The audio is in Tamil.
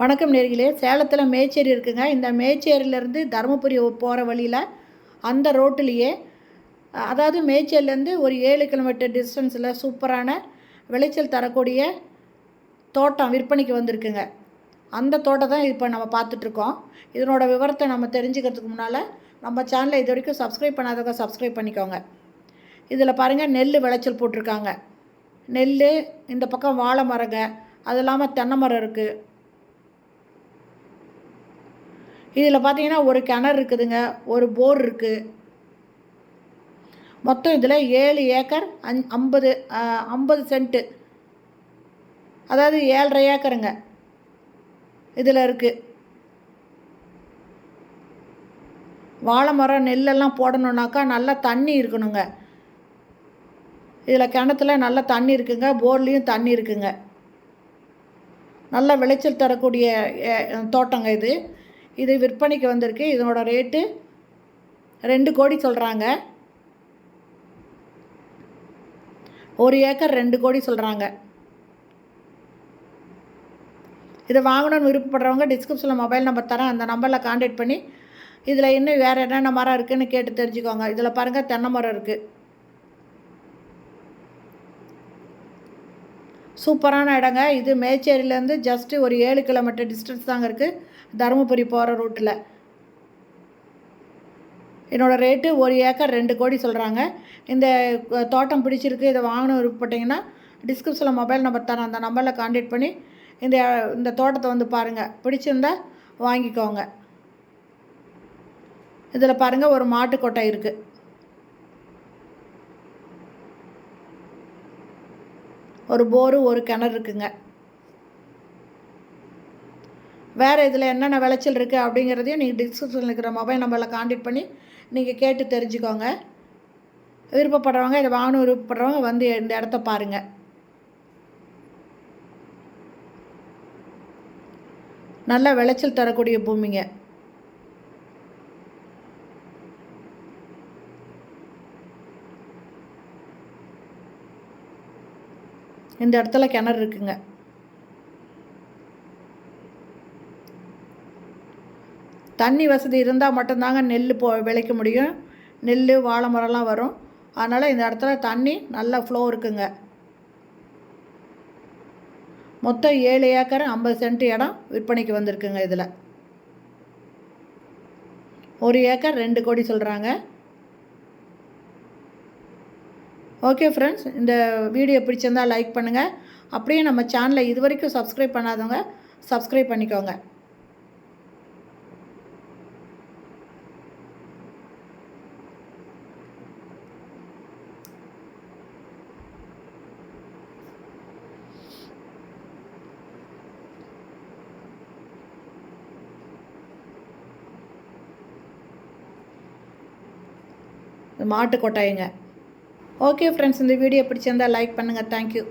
வணக்கம் நேர்களே. சேலத்தில் மேச்சேரி இருக்குங்க. இந்த மேச்சேரியிலேருந்து தருமபுரி போகிற வழியில் அந்த ரோட்டிலேயே அதாவது மேச்சேரியிலேருந்து ஒரு ஏழு கிலோமீட்டர் டிஸ்டன்ஸில் சூப்பரான விளைச்சல் தரக்கூடிய தோட்டம் விற்பனைக்கு வந்திருக்குங்க. அந்த தோட்டம் தான் இப்போ நம்ம பார்த்துட்ருக்கோம். இதனோட விவரத்தை நம்ம தெரிஞ்சுக்கிறதுக்கு முன்னால் நம்ம சேனலை இது வரைக்கும் சப்ஸ்கிரைப் பண்ணாதவங்க சப்ஸ்கிரைப் பண்ணிக்கோங்க. இதில் பாருங்கள் நெல் விளைச்சல் போட்டிருக்காங்க. நெல் இந்த பக்கம் வாழை மரங்க அது இல்லாமல் தென்னை மரம் இருக்குது இதில் பார்த்தீங்கன்னா ஒரு கிணறு இருக்குதுங்க ஒரு போர் இருக்குது மொத்தம் இதில் ஏழு ஏக்கர் அஞ் ஐம்பது ஐம்பது சென்ட்டு. அதாவது ஏழரை ஏக்கருங்க இதில் இருக்குது வாழை மரம் நெல்லெல்லாம் போடணுன்னாக்கா நல்லா தண்ணி இருக்கணுங்க. இதில் கிணத்துல நல்லா தண்ணி இருக்குங்க போர்லேயும் தண்ணி இருக்குங்க. நல்ல விளைச்சல் தரக்கூடிய தோட்டங்க இது. இது விற்பனைக்கு வந்திருக்கு. இதனோட ரேட்டு ரெண்டு கோடி சொல்கிறாங்க ஒரு ஏக்கர் ரெண்டு கோடி சொல்கிறாங்க இதை வாங்கணும்னு விருப்பப்படுறவங்க டிஸ்கிரிப்ஷனில் மொபைல் நம்பர் தரேன். அந்த நம்பரில் காண்டாக்ட் பண்ணி இதில் இன்னும் வேறு என்னென்ன மரம் இருக்குதுன்னு கேட்டு தெரிஞ்சுக்கோங்க. இதில் பாருங்கள் தென்னை மரம் இருக்குது சூப்பரான இடங்க. இது மேச்சேரியிலேருந்து ஜஸ்ட்டு ஒரு ஏழு கிலோமீட்டர் டிஸ்டன்ஸ் தாங்க இருக்குது தருமபுரி போகிற ரூட்டில் என்னோடய ரேட்டு ஒரு ஏக்கர் ரெண்டு கோடி சொல்கிறாங்க இந்த தோட்டம் பிடிச்சிருக்கு இதை வாங்கணும் விருப்பப்பட்டிங்கன்னா டிஸ்கிரிப்ஷனில் மொபைல் நம்பர் தரேன். அந்த நம்பரில் கான்டாக்ட் பண்ணி இந்த இந்த தோட்டத்தை வந்து பாருங்கள் பிடிச்சிருந்தா வாங்கிக்கோங்க. இதில் பாருங்கள் ஒரு மாட்டுக்கொட்டை இருக்குது ஒரு போரு ஒரு கிணறு இருக்குங்க. வேறு இதில் என்னென்ன விளைச்சல் இருக்குது அப்படிங்கிறதையும் நீங்கள் டிஸ்கிரிப்ஷனில் இருக்கிற மொபைல் நம்பரில் காண்டக்ட் பண்ணி நீங்கள் கேட்டு தெரிஞ்சுக்கோங்க. விருப்பப்படுறவங்க இதை வாங்கணும் விருப்பப்படுறவங்க வந்து இந்த இடத்த பாருங்கள் நல்ல விளைச்சல் தரக்கூடிய பூமிங்க. இந்த இடத்துல கிணறு இருக்குங்க. தண்ணி வசதி இருந்தால் மட்டும்தாங்க நெல் போ விளைக்க முடியும். நெல் வாழை மரம்லாம் வரும். அதனால் இந்த இடத்துல தண்ணி நல்ல ஃப்ளோ இருக்குங்க. மொத்தம் ஏழு ஏக்கர் ஐம்பது சென்ட் இடம் விற்பனைக்கு வந்திருக்குங்க இதில். ஒரு ஏக்கர் ரெண்டு கோடி சொல்கிறாங்க ஓகே ஃப்ரெண்ட்ஸ் இந்த வீடியோ பிடிச்சிருந்தால் லைக் பண்ணுங்கள் அப்படியே நம்ம சேனலை இது வரைக்கும் சப்ஸ்கிரைப் பண்ணாதவங்க சப்ஸ்கிரைப் பண்ணிக்கோங்க. மாட்டு கொட்டாயங்க ஓகே ஃப்ரெண்ட்ஸ் இந்த வீடியோ பிடிச்சிருந்தால் லைக் பண்ணுங்கள் தேங்க்யூ